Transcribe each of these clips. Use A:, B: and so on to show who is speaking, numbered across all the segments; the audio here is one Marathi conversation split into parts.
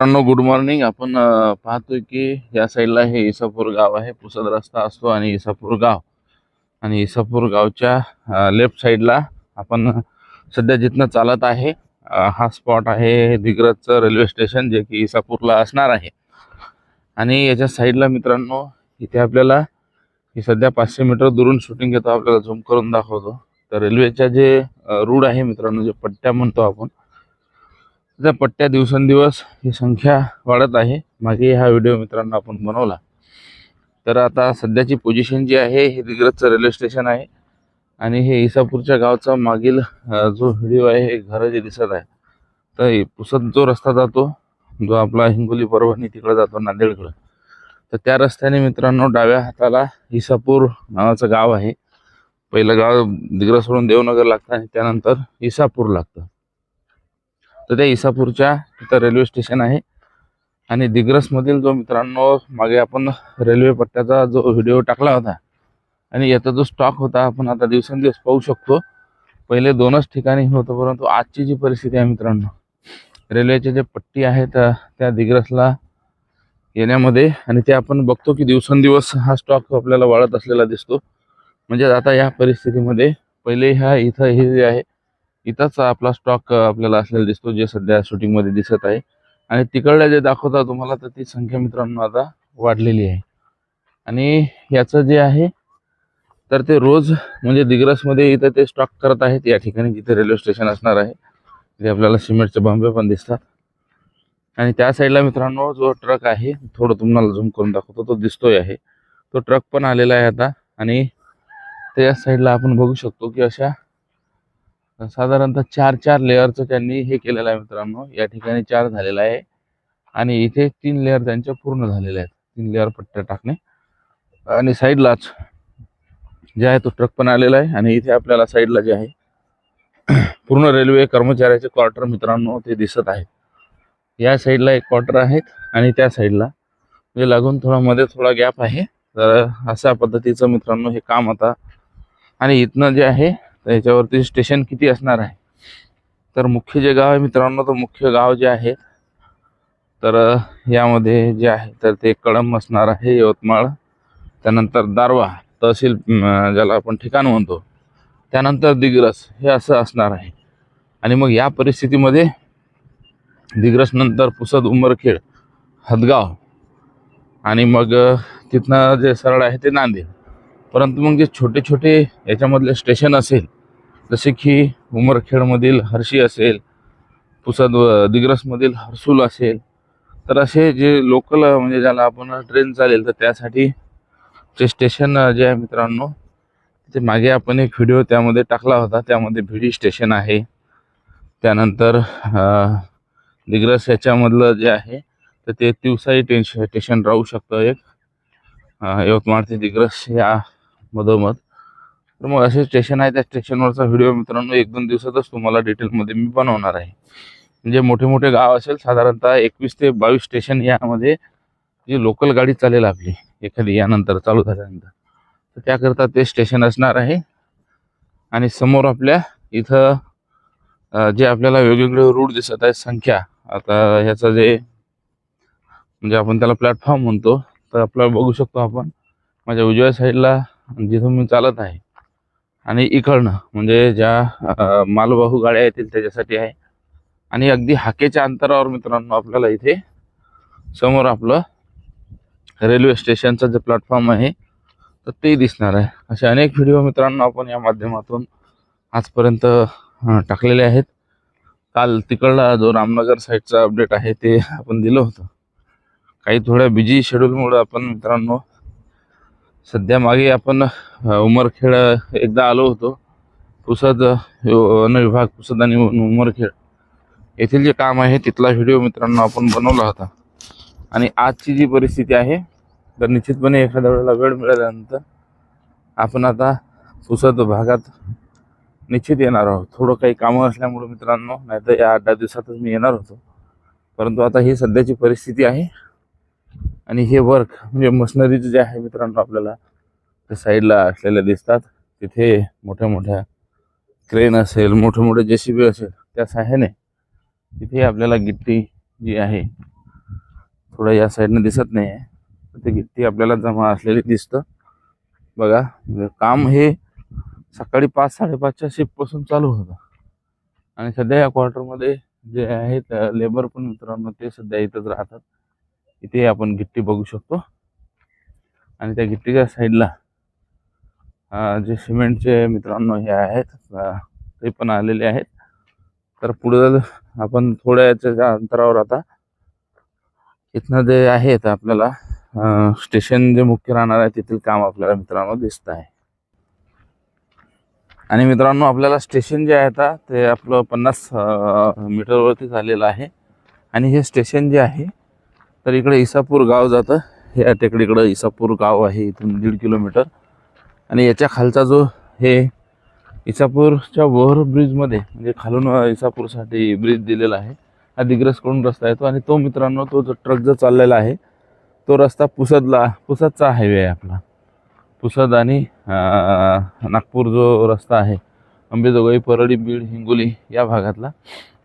A: मित्रांनो गुड मॉर्निंग आपण पाहतोय की या साईडला हे इसापूर गाव आहे. पुसद रस्ता असतो आणि इसापूर गाव. आणि इसापूर गावच्या लेफ्ट साईडला आपण सध्या जिथनं चालत आहे हा स्पॉट आहे दिग्रजचं रेल्वे स्टेशन जे की इसापूरला असणार आहे. आणि याच्या साईडला मित्रांनो इथे आपल्याला ही सध्या पाचशे मीटर दुरून शूटिंग घेतो आपल्याला झूम करून दाखवतो. तर रेल्वेच्या जे रूड आहे मित्रांनो जे पट्ट्या म्हणतो आपण त्या पट्ट्या दिवसेंदिवस ही संख्या वाढत आहे. मागे हा व्हिडिओ मित्रांनो आपण बनवला. तर आता सध्याची पोझिशन जी आहे हे दिग्रजचं रेल्वे स्टेशन आहे. आणि हे इसापूरच्या गावचा मागील जो व्हिडिओ आहे हे घरं जे दिसत आहे. तर पुसत जो रस्ता जातो जो आपला हिंगोली परभणी तिकडं जातो नांदेडकडं. तर त्या रस्त्याने मित्रांनो डाव्या हाताला इसापूर नावाचं गाव आहे. पहिलं गाव दिग्रज सोडून देवनगर लागतं आणि त्यानंतर इसापूर लागतं. तर त्या इसापूरच्या तिथं रेल्वे स्टेशन आहे. आणि दिग्रसमधील जो मित्रांनो मागे आपण रेल्वे पट्ट्याचा जो व्हिडिओ टाकला होता आणि याचा जो स्टॉक होता आपण आता दिवसेंदिवस पाहू शकतो. पहिले दोनच ठिकाणी होतं परंतु आजची जी परिस्थिती आहे मित्रांनो रेल्वेचे जे पट्टी आहेत त्या दिग्रसला येण्यामध्ये आणि ते आपण बघतो की दिवसेंदिवस हा स्टॉक आपल्याला वाढत असलेला दिसतो. म्हणजे आता या परिस्थितीमध्ये पहिले ह्या इथं हे जे आहे इथंच आपला स्टॉक आपल्याला असलेला दिसतो जे सध्या शूटिंगमध्ये दिसत आहे. आणि तिकडल्या जे दाखवता तुम्हाला तर ती संख्या मित्रांनो आता वाढलेली आहे. आणि याचं जे आहे तर ते रोज म्हणजे दिग्रसमध्ये इथं ते स्टॉक करत आहेत. या ठिकाणी जिथे रेल्वे स्टेशन असणार आहे तिथे आपल्याला सिमेंटचे बंबे पण दिसतात. आणि त्या साईडला मित्रांनो जो ट्रक आहे थोडं तुम्हाला झूम करून दाखवतो तो दिसतोय आहे. तो ट्रक पण आलेला आहे आता. आणि त्या साईडला आपण बघू शकतो की अशा साधारणतः चार चार लेअरचं त्यांनी हे केलेलं आहे मित्रांनो. या ठिकाणी चार झालेलं आहे. आणि इथे तीन लेअर त्यांच्या पूर्ण झालेल्या आहेत. तीन लेअर पट्ट्या टाकणे. आणि साईडलाच जे आहे तो ट्रक पण आलेला आहे. आणि इथे आपल्याला साईडला जे आहे पूर्ण रेल्वे कर्मचाऱ्याचे क्वार्टर मित्रांनो ते दिसत आहेत. या साईडला एक क्वार्टर आहेत आणि त्या साईडला म्हणजे लागून थोडा मध्ये थोडा गॅप आहे. तर अशा पद्धतीचं मित्रांनो हे काम आता. आणि इथनं जे आहे तर याच्यावरती स्टेशन किती असणार आहे? तर मुख्य जे गाव आहे मित्रांनो तर मुख्य गाव जे आहे तर यामध्ये जे आहे तर ते कळंब असणार आहे यवतमाळ. त्यानंतर दारवा तहसील ज्याला आपण ठिकाण म्हणतो. त्यानंतर दिग्रस हे असं असणार आहे. आणि मग या परिस्थितीमध्ये दिग्रस नंतर पुसद उमरखेड हदगाव. आणि मग तिथनं जे सरळ आहे ते नांदेड. परंतु मग जे छोटे छोटे याच्यामधले स्टेशन असेल जसे की उमरखेडमधील हर्षी असेल पुसद दिग्रसमधील हर्सूल असेल तर असे जे लोकल म्हणजे ज्याला आपण ट्रेन चालेल तर त्यासाठी जे स्टेशन जे आहे मित्रांनो ते मागे आपण एक व्हिडिओ त्यामध्ये टाकला होता. त्यामध्ये भिडी स्टेशन आहे. त्यानंतर दिग्रस याच्यामधलं जे आहे तर ते दिवसाही टेन्श स्टेशन राहू शकतं एक. यवतमाळ ते दिग्रस या मधोमध. तर मग असे स्टेशन आहे त्या स्टेशनवरचा व्हिडिओ मित्रांनो. एक दोन दिवसातच तुम्हाला डिटेलमध्ये मी बनवणार आहे. म्हणजे मोठे मोठे गाव असेल साधारणतः एकवीस ते बावीस स्टेशन यामध्ये जी लोकल गाडी चालेल आपली. एखादी यानंतर चालू झाल्यानंतर. तर त्याकरता ते स्टेशन असणार आहे. आणि समोर आपल्या इथं जे आपल्याला वेगवेगळे रूट दिसत आहेत संख्या. आता ह्याचं जे म्हणजे आपण त्याला प्लॅटफॉर्म म्हणतो. तर आपल्याला बघू शकतो आपण. माझ्या उजव्या साईडला जिथून मी चालत आहे. आणि इकडनं म्हणजे ज्या मालवाहू गाड्या येतील त्याच्यासाठी आहे. आणि अगदी हाकेच्या अंतरावर मित्रांनो आपल्याला इथे समोर आपलं रेल्वे स्टेशनचा जे प्लॅटफॉर्म आहे तर ते दिसणार आहे. असे अनेक व्हिडिओ मित्रांनो आपण या माध्यमातून आजपर्यंत टाकलेले आहेत. काल तिकडला जो रामनगर साईडचा अपडेट आहे ते आपण दिलं होतं. काही थोड्या बिजी शेड्यूलमुळं आपण मित्रांनो सध्या मागे आपण उमरखेड एकदा आलो होतो. पुसद वन विभाग पुसद आणि उमरखेड. येथील जे काम आहे तिथला व्हिडिओ मित्रांनो आपण बनवला होता. आणि आजची जी परिस्थिती आहे तर निश्चितपणे एखाद्या वेळेला वेळ मिळाल्यानंतर आपण आता पुसद भागात निश्चित येणार आहोत. थोडं काही कामं असल्यामुळे मित्रांनो नाहीतर या आठ दहा दिवसातच मी येणार होतो. परंतु आता ही सध्याची परिस्थिती आहे. आणि हे वर्क म्हणजे मशनरीचं जे आहे मित्रांनो आपल्याला ते साईडला असलेल्या दिसतात. तिथे मोठ्या मोठ्या क्रेन असेल मोठे मोठे जे सी बी असेल त्या सहाय्याने तिथे आपल्याला गिट्टी जी आहे थोडं या साईडनं दिसत नाही आहे ते गिट्टी आपल्याला जमा असलेली दिसतं. बघा म्हणजे काम हे सकाळी पाच साडेपाचच्या शिफ्टपासून चालू होतं. आणि सध्या या क्वार्टरमध्ये जे आहेत लेबर पण मित्रांनो ते सध्या इथंच राहतात. इथे आपण गिट्टी बघू शकतो. आणि त्या गिट्टीच्या साईडला जे सिमेंटचे मित्रांनो हे आहेत ते पण आलेले आहेत. तर पुढे आपण थोड्या याच्या अंतरावर आता इथनं जे आहे तर आपल्याला स्टेशन जे मुख्य राहणार आहे तेथील काम आपल्याला मित्रांनो दिसत आहे. आणि मित्रांनो आपल्याला स्टेशन जे आहे आता ते आपलं पन्नास मीटरवरती झालेलं आहे. आणि हे स्टेशन जे आहे तर इकडे इसापूर गाव जातं. हे टेकडीकडं इसापूर गाव आहे इथून दीड किलोमीटर. आणि याच्या खालचा जो हे इसापूरच्या ओव्हर ब्रिजमध्ये म्हणजे खालून इसापूरसाठी ब्रिज दिलेला आहे. हा दिग्रसकडून रस्ता येतो आणि तो मित्रांनो तो जो ट्रक जो चाललेला आहे तो रस्ता पुसदला पुसदचा हायवे आहे आपला. पुसद आणि नागपूर जो रस्ता आहे अंबेजोगाई परळी बीड हिंगोली या भागातला.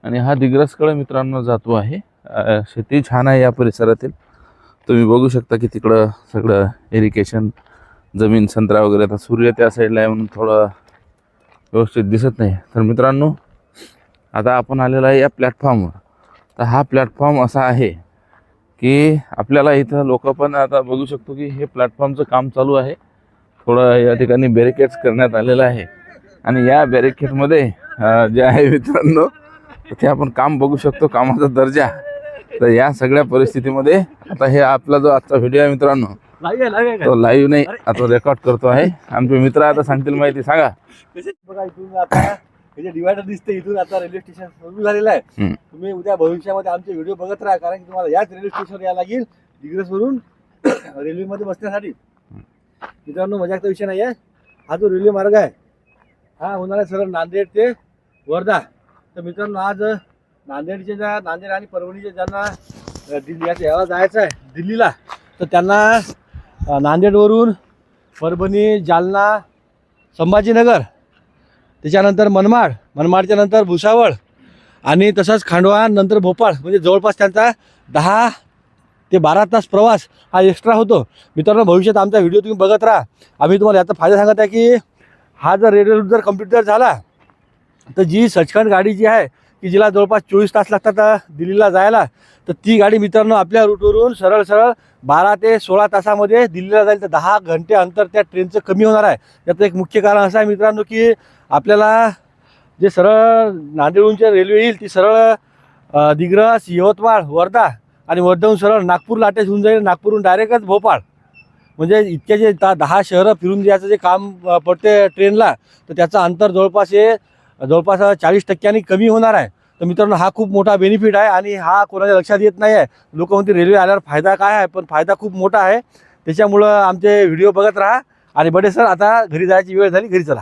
A: आणि हा दिग्रसकडे मित्रांनो जातो आहे. शेती छान आहे या परिसरातील. तुम्ही बघू शकता की तिकडं सगळं इरिगेशन जमीन संत्रा वगैरे. आता सूर्य त्या साईडला आहे म्हणून थोडं व्यवस्थित दिसत नाही. तर मित्रांनो आता आपण आलेलो आहे या प्लॅटफॉर्मवर तर हा प्लॅटफॉर्म असा आहे की आपल्याला इथं लोक पण आता बघू शकतो की हे प्लॅटफॉर्मचं काम चालू आहे. थोडं या ठिकाणी बॅरिकेड्स करण्यात आलेलं आहे. आणि या बॅरिकेडमध्ये जे आहे मित्रांनो ते आपण काम बघू शकतो. कामाचा दर्जा. तर या सगळ्या परिस्थितीमध्ये आता हे आपला जो आजचा व्हिडिओ आहे मित्रांनो तो लाईव्ह नाही आता रेकॉर्ड करतो आहे. आमचे मित्र आता सांगतील माहिती सांगा.
B: हे डिवायडर दिसते इथून आता रेल्वे स्टेशन सुरू झालेलं आहे. तुम्ही उद्या भविष्यामध्ये आमचे व्हिडिओ बघत राहा कारण की तुम्हाला याच रेल्वे स्टेशनवर यायला लागेल दिग्रसवरून रेल्वेमध्ये बसण्यासाठी. मित्रांनो मजाकचा विषय नाही आहे हा जो रेल्वे मार्ग आहे हा होणार आहे सरळ नांदेड ते वर्धा. तर मित्रांनो आज नांदेडचे ज्या नांदेड आणि परभणीचे ज्यांना दिल्ली याचं याला जायचं आहे दिल्लीला तर त्यांना नांदेडवरून परभणी जालना संभाजीनगर त्याच्यानंतर मनमाड मनमाडच्या नंतर भुसावळ आणि तसंच खांडवा नंतर भोपाळ म्हणजे जवळपास त्यांचा दहा ते बारा तास प्रवास हा एक्स्ट्रा होतो. मित्रांनो भविष्यात आमचा व्हिडिओ तुम्ही बघत राहा. आम्ही तुम्हाला याचा फायदा सांगत आहे की हा जर रेल्वे रूट जर कंप्लीट जर झाला तर जी सचखंड गाडी जी आहे की जिला जवळपास चोवीस तास लागतात दिल्लीला जायला. तर ती गाडी मित्रांनो आपल्या रूटवरून सरळ सरळ बारा ते सोळा तासामध्ये दिल्लीला जाईल. तर दहा घंटे अंतर त्या ट्रेनचं कमी होणार आहे. याचं एक मुख्य कारण असं आहे मित्रांनो की आपल्याला जे सरळ नांदेडहूनची रेल्वे येईल ती सरळ दिग्रस यवतमाळ वर्धा आणि वर्धाहून सरळ नागपूरला अटॅच होऊन जाईल. नागपूरहून डायरेक्टच भोपाळ. म्हणजे इतके जे दा- दहा शहरं फिरून द्यायचं जे काम पडते ट्रेनला तर त्याचं अंतर जवळपास हे जवळपास चाळीस टक्क्यांनी कमी होणार आहे. तर मित्रांनो हा खूप मोठा बेनिफिट आहे आणि हा कोणाच्या लक्षात येत नाही आहे लोक म्हणते रेल्वे आल्यावर फायदा काय आहे? पण फायदा खूप मोठा आहे. त्याच्यामुळं आमचे व्हिडिओ बघत राहा. आणि बडे सर आता घरी जायची वेळ झाली घरी चला.